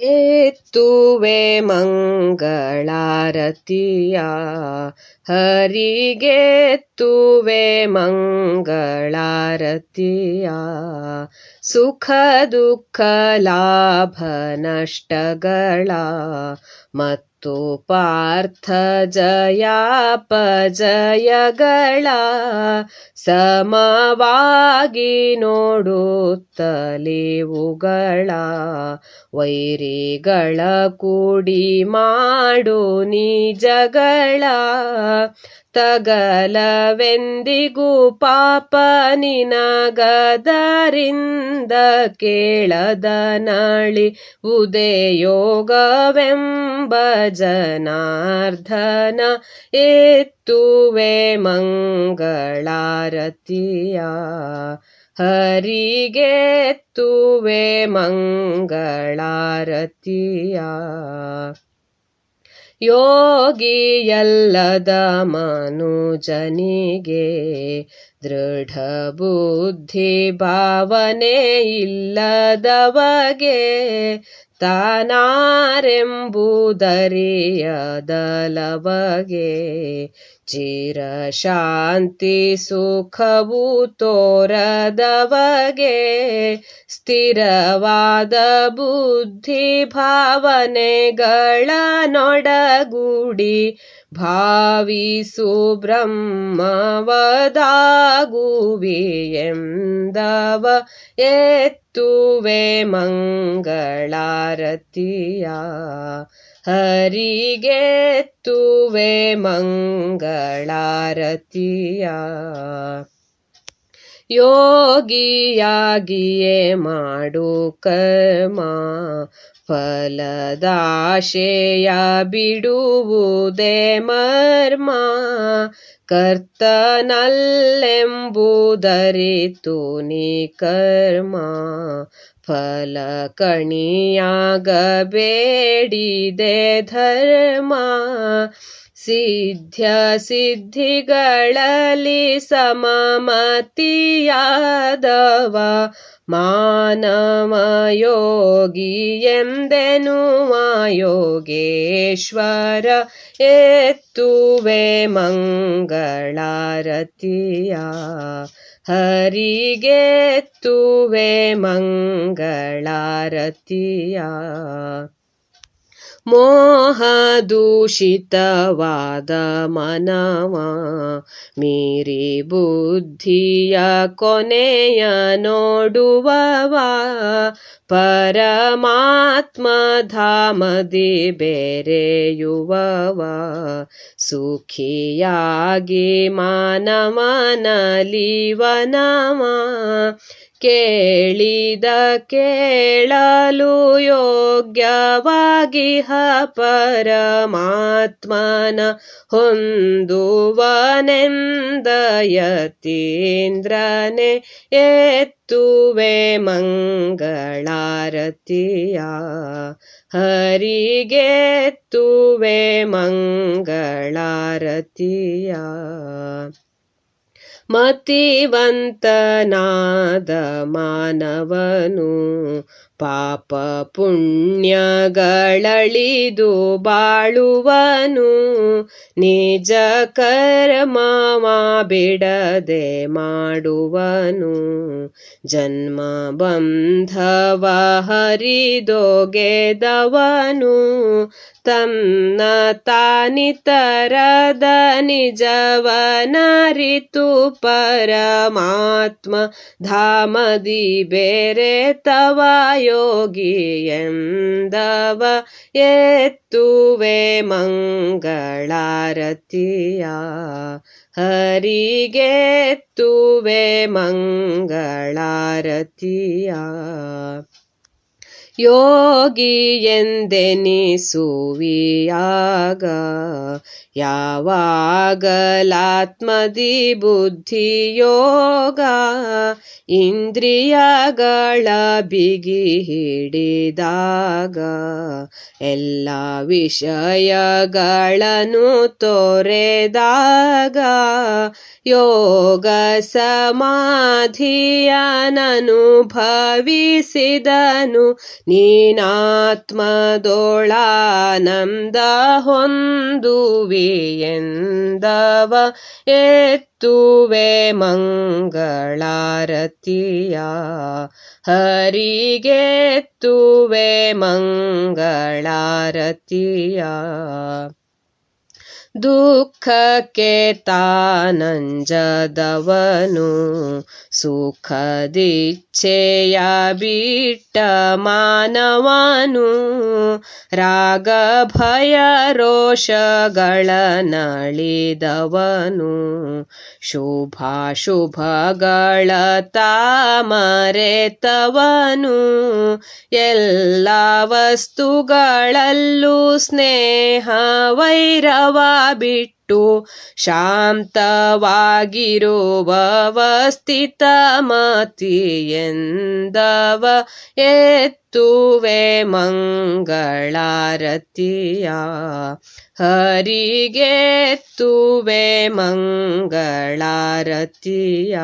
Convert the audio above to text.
ಎತ್ತುವೆ ಮಂಗಳಾರತಿಯ? ಹರಿಗೆತ್ತುವೆ ಮಂಗಳಾರತಿಯ? ಸುಖ ದುಃಖ ಲಾಭ ನಷ್ಟಗಳ ಮತ್ತು ಪಾರ್ಥ ಜಯಾಪಜಯಗಳ ಸಮವಾಗಿ ನೋಡುತ್ತಲೇವುಗಳ ವೈರಿಗಳ ಕೂಡಿ ಮಾಡು ನಿಜಗಳ ತಗಲವೆಂದಿಗೂ ಪಾಪ ನಿನಗದರಿಂದ ಕೇಳದ ನಳಿ ಉದೇ ಯೋಗವೆಂಬ ಜನಾರ್ದನ ಎತ್ತುವೆ ಮಂಗಳಾರತಿಯ. ಹರಿಗೆತ್ತುವೆ ಮಂಗಳಾರತಿಯ. ಯೋಗಿಯಲ್ಲದ ಮನುಜನಿಗೆ ದೃಢ ಬುದ್ಧಿ ಭಾವನೆ ಇಲ್ಲದವಗೆ ತಾನಾರೆಂಬುದರಿಯದಲವಗೆ ಚಿರ ಶಾಂತಿ ಸುಖವು ತೋರದವಗೆ ಸ್ಥಿರವಾದ ಬುದ್ಧಿ ಭಾವನೆಗಳ ನೊಡಗೂಡಿ ಭಾವಿಸು ಬ್ರಹ್ಮವದಾಗುವಿ ಎಂದವ ಎತ್ತುವೆ ಮಂಗಳಾರತಿಯ ಹರಿಗೆತ್ತುವೆ ಮಂಗಳಾರತಿಯ ಯೋಗಿಯಾಗಿಯೇ ಮಾಡು ಕರ್ಮ ಫಲದಾಶೆಯ ಬಿಡುವುದೇ ಮರ್ಮ. ಕರ್ತನಲ್ಲೆಂಬುದರಿತು ನೀ ಕರ್ಮ ಫಲ ಕಣಿಯಾಗಬೇಡಿದೆ ಧರ್ಮ. ಸಿದ್ಧ ಸಿದ್ಧಿಗಳಲ್ಲಿ ಸಮಮತಿಯಾದವ ಮಾನವ ಯೋಗಿ ಎಂದೆನುವ ಯೋಗೇಶ್ವರ ಎತ್ತುವೆ ಮಂಗಳಾರತಿಯ ಹರಿಗೆತ್ತುವೆ ಮಂಗಳಾರತಿಯ ಮೋಹದೂಷಿತವಾದ ಮನವ ಮೀರಿ ಬುದ್ಧಿಯ ಕೊನೆಯ ನೋಡುವವ ಪರಮಾತ್ಮ ಧಾಮದಿ ಬೆರೆಯುವವ ಸುಖಿಯಾಗಿ ಮಾನವನಲಿವನವ ಕೇಳಿದ ಕೇಳಲು ಯೋಗ್ಯವಾಗಿಹ ಪರಮಾತ್ಮನ ಹೊಂದುವನೆಂದಯತೀಂದ್ರನೆ ಎತ್ತುವೆ ಮಂಗಳಾರತಿಯ ತುವೆ ಮಂಗಳಾರತಿಯ. ಮತಿವಂತನಾದ ಮಾನವನು ಪಾಪ ಪುಣ್ಯಗಳಳಿದು ಬಾಳುವನು. ನಿಜ ಕರ್ಮ ಬಿಡದೆ ಮಾಡುವನು. ಜನ್ಮ ಬಂಧವ ಹರಿದೊಗೆದವನು ತನ್ನ ತಾನಿತರದ ನಿಜವನರಿತು ಪರಮಾತ್ಮ ಧಾಮದಿ ಬೇರೆ ತವ ಯೋಗಿ ಎಂದವ ಎತ್ತುವೆ ಮಂಗಳಾರತಿಯ. ಹರಿಗೆತ್ತುವೆ ಮಂಗಳಾರತಿಯ. ಯೋಗಿ ಎಂದೆನಿಸುವಿಯಾಗ ಯಾವಾಗಲಾತ್ಮದಿ ಬುದ್ಧಿಯೋಗ ಇಂದ್ರಿಯಗಳ ಬಿಗಿ ಹಿಡಿದಾಗ ಎಲ್ಲ ವಿಷಯಗಳನ್ನು ತೊರೆದಾಗ ಯೋಗ ಸಮಾಧಿಯನನುಭವಿಸಿದನು. ನೀನಾತ್ಮದೋಳಾನಂದ ಹೊಂದುವಿಯೆಂದವ ಎತ್ತುವೆ ಮಂಗಳಾರತಿಯ. ಹರಿಗೆತ್ತುವೆ ಮಂಗಳಾರತಿಯ. ದುಃಖಕ್ಕೆ ತಾನಂಜದವನು, ಸುಖದಿಚ್ಛೆಯ ಬಿಟ್ಟ ಮಾನವನು ರಾಗ ಭಯ ರೋಷಗಳ ನಳಿದವನು, ಶುಭಾಶುಭಗಳ ತಾಮರೆತವನು, ಎಲ್ಲ ವಸ್ತುಗಳಲ್ಲೂ ಸ್ನೇಹ ವೈರವ ಬಿಟ್ಟು ಶಾಂತವಾಗಿರುವ ಸ್ಥಿತ ಮತಿಯೆಂದವ ಎತ್ತುವೆ ಮಂಗಳಾರತಿಯ. ಹರಿಗೆತ್ತುವೆ ಮಂಗಳಾರತಿಯ.